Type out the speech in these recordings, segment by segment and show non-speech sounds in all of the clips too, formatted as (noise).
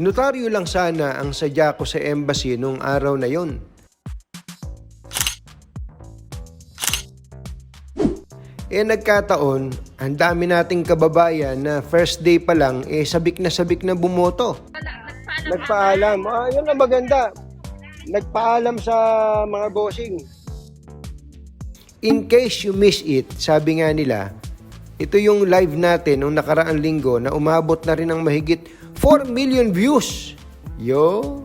Notaryo lang sana ang sadya ko sa embassy nung araw na yon. Eh nagkataon, ang dami nating kababayan na first day pa lang, eh sabik na sabik na bumoto. Nagpaalam. Ah, yun ang maganda. Nagpaalam sa mga bossing. In case you miss it, sabi nga nila, ito yung live natin nung nakaraang linggo na umabot na rin ng mahigit 4 million views. Yo!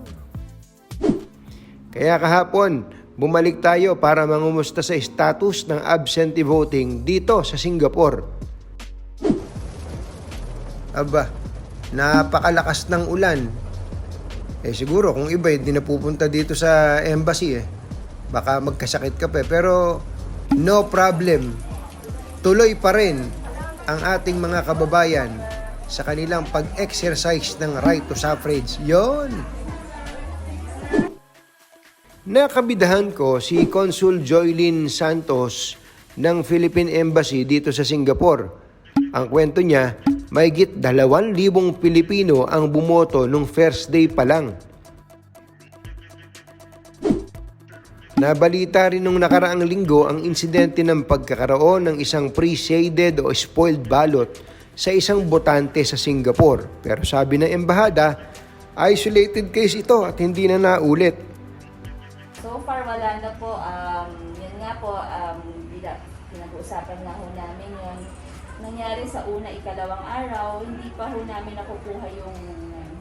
Kaya kahapon, bumalik tayo para mangumusta sa status ng absentee voting dito sa Singapore. Aba, napakalakas ng ulan. Eh siguro kung iba hindi na pupunta dito sa embassy eh. Baka magkasakit ka pa eh. Pero no problem. Tuloy pa rin ang ating mga kababayan sa kanilang pag-exercise ng right to suffrage. Yon. Nakabidahan ko si Consul Joylyn Santos ng Philippine Embassy dito sa Singapore. Ang kwento niya, mahigit 2,000 Pilipino ang bumoto nung first day pa lang. Nabalita rin nung nakaraang linggo ang insidente ng pagkakaroon ng isang pre-shaded o spoiled ballot sa isang botante sa Singapore. Pero sabi ng embahada, isolated case ito at hindi na naulit. So far, wala na po. Um, yun nga po, um, pinag-uusapan na ho namin yun. Nangyari sa una, ikalawang araw, hindi pa ho namin nakukuha yung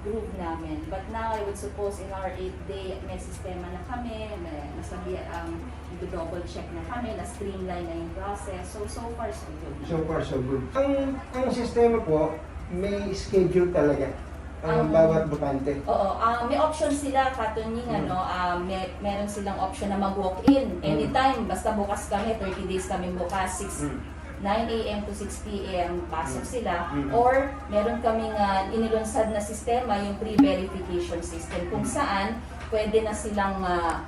groove namin. But now, I would suppose in our 8-day, may sistema na kami, may nasabi, um, double check na kami, na streamline na yung process. So, so far, so good. So far, so good. Ang, ang sistema po, may schedule talaga ang Ang- bawat botante. Oo, ah, may option sila, katunying Mm. ano, ah, may, meron silang option na mag-walk-in anytime. Basta bukas kami, 30 days kami bukas, 6, Mm. 9 a.m. to 6 p.m. pasok Mm. sila. Mm. Or meron kaming uh, inilunsad na sistema, yung pre-verification system, kung saan pwede na silang uh,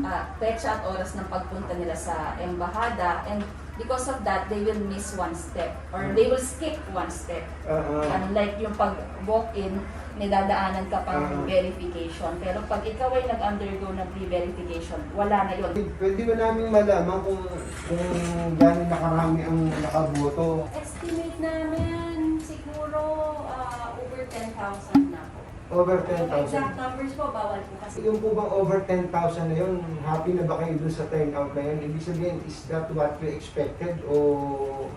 uh, petsa at oras ng pagpunta nila sa embahada and because of that, they will miss one step or they will skip one step. Ah. Unlike yung pag walk-in, may dadaanan ka pang Ah. verification. Pero pag ikaw ay nag-undergo ng pre-verification, wala na yun. Pwede ba namin malaman kung, kung gano'n nakarami ang nakaboto? Estimate namin siguro ah, over 10,000 na po. Over Yung 10,000. exact numbers po, bawal po kasi. Yung po bang over 10,000 na yun, happy na ba kayo dun sa turnout na yun? Ibig sabihin, is that what you expected o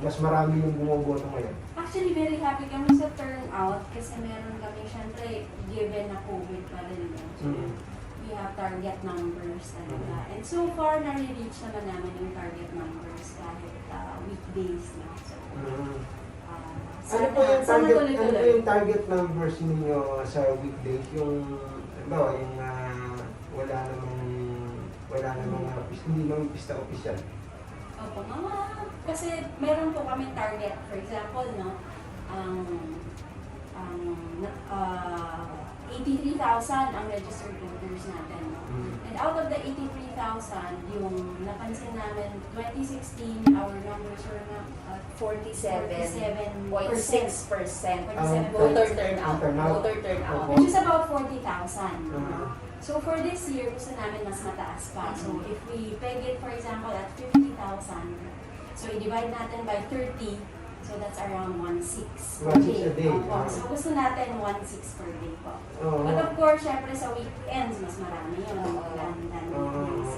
mas marami yung bumoboto ngayon? Actually, very happy kami sa turnout kasi meron kami, syempre, given na COVID pa rin. So, Mm. we have target numbers talaga. And so far, nare-reach naman namin yung target numbers kahit ah, weekdays na. So, ah, Ano po yung target, ano po yung target numbers ninyo sa weekdays? Yung, ano, yung ah, wala namang, wala namang, uh, hindi namang pista opisyal. Opo, mga, kasi meron po kami target. For example, no, ang ang uh, 83,000 ang registered voters natin. No? Mm. And out of the 83,000, yung napansin namin, 2016, our numbers were na uh, 47.6% 47.6% Ang voter turn- turnout. Voter turnout. Which is about 40,000. Mhm. So for this year, gusto namin mas mataas pa. So if we peg it, for example, at 50,000, so i-divide natin by 30, so that's around 1.6 per 1.6 a day. Opo. So gusto natin 1.6 per day po. Oo. But of course, syempre sa weekends, mas marami yun. Than Oo. weekdays.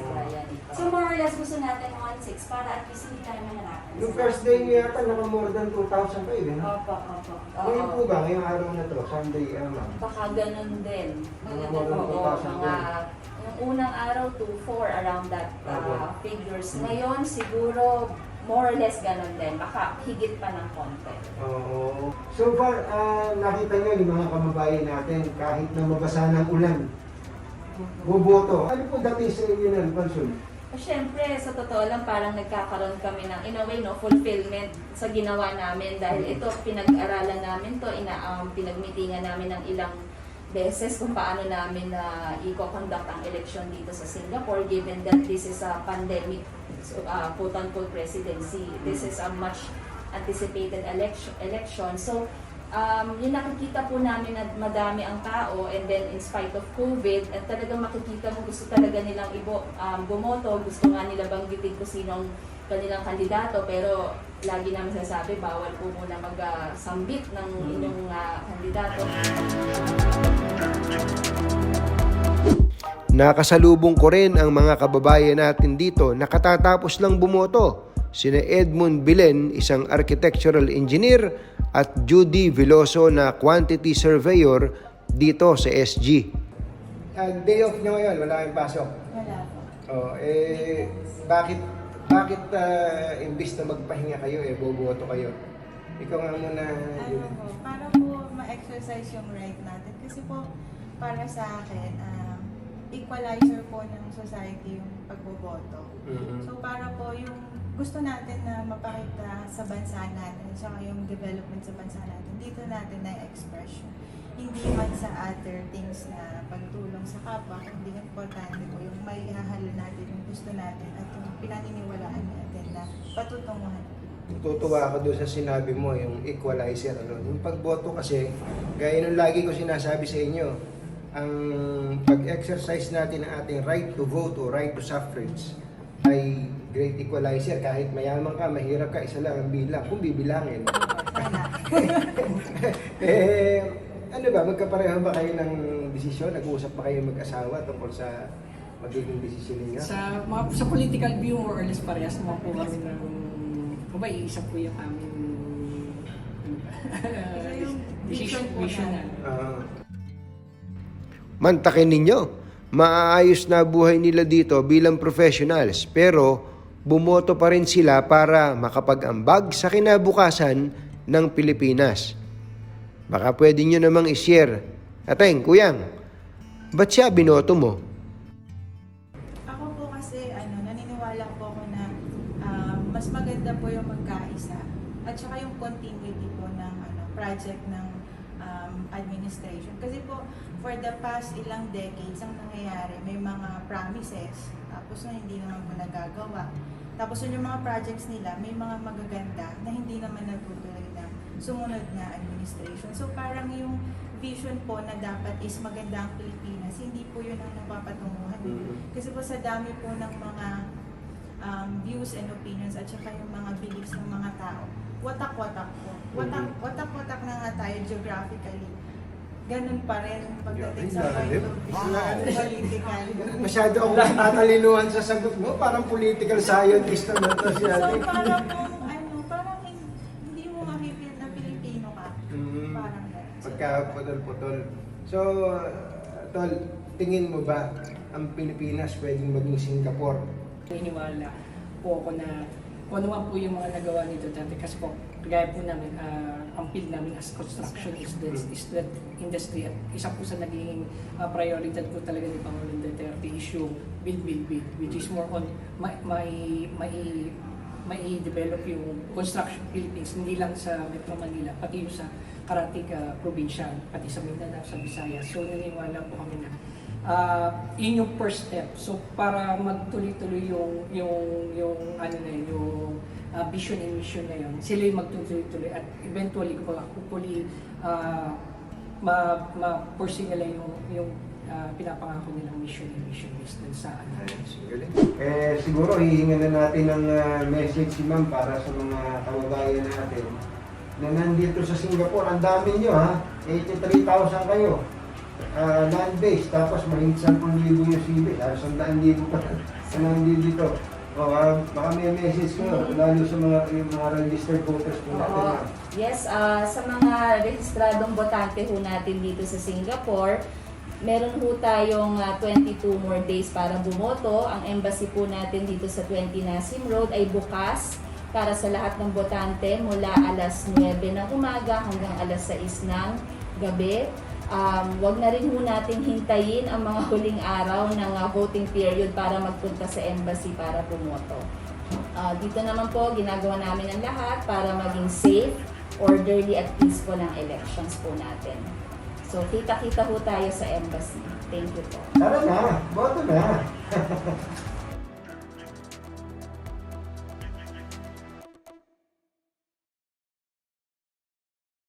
So more or less, gusto natin 1.6 para at least hindi tayo mahirapan. Yung first day niyo yata, naka more than 2,000 kayo, eh. no? Opo, opo. Ngayon po ba, ngayong araw na to, Sunday, ano ma'am? Baka ganun din. Mga mga oo, 2,000 mga yung unang araw to 4 around that uh, Opo. figures. Ngayon siguro more or less ganun din. Baka higit pa ng konti. Oo. So far, ah, nakita nyo yung mga kababayan natin, kahit na mabasa ng ulan, boboto. Ano po dati sa inyo ng Consul? Siyempre, sa totoo lang, parang nagkakaroon kami ng, in a way, no, fulfillment sa ginawa namin. Dahil ito, pinag-aralan namin to, ina, um, pinagmitingan namin ng ilang beses kung paano namin na i-conduct ang election dito sa Singapore given that this is a pandemic uh, quote-unquote presidency. This is a much anticipated election. election. So, um, yung nakikita po namin na madami ang tao and then in spite of COVID, at talagang makikita mo gusto talaga nilang ibo, um, bumoto, gusto nga nila banggitin kung sinong kanilang kandidato, pero lagi namin sinasabi, bawal po muna mag-sambit ng inyong ah, kandidato. Nakasalubong ko rin ang mga kababayan natin dito na katatapos lang bumoto. Sina Edmund Bilen, isang architectural engineer, at Judy Veloso na quantity surveyor dito sa SG. day off nyo ngayon, wala kayong pasok. Wala po. Oh, eh, bakit bakit uh, imbis na magpahinga kayo, eh, boboto kayo? Ikaw nga muna, ano po, para po ma-exercise yung right natin. Kasi po, para sa akin, ah, equalizer po ng society yung pagboboto. Mhm. So para po yung gusto natin na mapakita sa bansa natin, saka yung development sa bansa natin, dito natin na-express yun. Hindi man sa other things na pagtulong sa kapwa, kundi importante po yung may hahalo natin yung gusto natin at yung pinaniniwalaan natin na patutunguhan. Tutuwa ako doon sa sinabi mo, yung equalizer. Ano? Yung pagboto kasi, gaya nung lagi ko sinasabi sa inyo, ang pag-exercise natin ng ating right to vote o right to suffrage ay great equalizer. Kahit mayaman ka, mahirap ka, isa lang ang bilang. Kung bibilangin. (laughs) Eh, ano ba, magkapareho ba kayo ng desisyon? Nag-uusap ba kayo mag-asawa tungkol sa magiging desisyon ninyo? Sa mga sa political view more or less parehas naman po kami ng kung ba iisa po yung aming (laughs) ano ba? Vision vision na. natin. Ah. Mantakin ninyo, maaayos na buhay nila dito bilang professionals pero bumoto pa rin sila para makapag-ambag sa kinabukasan ng Pilipinas. Baka pwede nyo namang i-share. Ateng, kuyang, ba't siya binoto mo? Ako po kasi ano, naniniwala po ako na um, mas maganda po yung magkaisa at saka yung continuity po ng ano, project ng um, administration. Kasi po for the past ilang decades ang nangyayari, may mga promises tapos na hindi naman po nagagawa. Tapos yun yung mga projects nila, may mga magaganda na hindi naman natutuloy ng sumunod na administration. So parang yung vision po na dapat is maganda ang Pilipinas, hindi po yun ang napapatunguhan. Kasi po sa dami po ng mga um, views and opinions at saka yung mga beliefs ng mga tao, watak-watak po. Watak, watak-watak na nga tayo geographically. Ganun pa rin pagdating sa point of view. Political. Masyado akong tatalinuhan sa sagot mo, parang political scientist naman to si So ate. parang kung ano, parang hin- hindi mo makikita na Pilipino ka. Mm. Parang ganun. So, Pagka putol-putol. So, uh, Tol, tingin mo ba ang Pilipinas pwedeng maging Singapore? Naniniwala po ako na kung ano po yung mga nagawa nito dati. Kasi po kagaya po namin ah, ang field namin as construction is that, is that industry at isa po sa naging uh, prioridad po talaga ni Pangulong Duterte is yung build, build, build which is more on may, may, may mai develop yung construction Philippines hindi lang sa Metro Manila pati yung sa karating uh, probinsya pati sa Mindanao sa Visayas. So naniniwala po kami na yun yung first step so para magtuloy-tuloy yung yung yung ano na yun, yung ah, vision and mission na yun sila yung magtutuloy-tuloy at eventually kung hopefully uh, ma ma-pursue nila yung yung ah, pinapangako nilang mission and mission is dun sa ano Eh, siguro hihingan na natin ng uh, message si ma'am para sa mga kababayan natin na nandito sa Singapore. Ang dami nyo ha, 83,000 kayo. Uh, land-based, tapos mahigit 10,000 yung civil. Halos 100,000 pa nandito dito. O, ah, baka may message ko, lalo sa mga, yung mga registered voters po natin. Oo. ma'am. Yes, ah, sa mga rehistradong botante ho natin dito sa Singapore, meron ho tayong ah, 22 more days para bumoto. Ang embassy po natin dito sa 20 Nasim Road ay bukas para sa lahat ng botante mula alas 9 ng umaga hanggang alas 6 ng gabi. Um, wag na rin ho natin hintayin ang mga (laughs) huling araw ng ah, voting period para magpunta sa embassy para bumoto. Ah, dito naman po, ginagawa namin ang lahat para maging safe, orderly at peaceful ang elections po natin. So, kita-kita ho tayo sa embassy. Thank you po. Tara na, boto na. (laughs)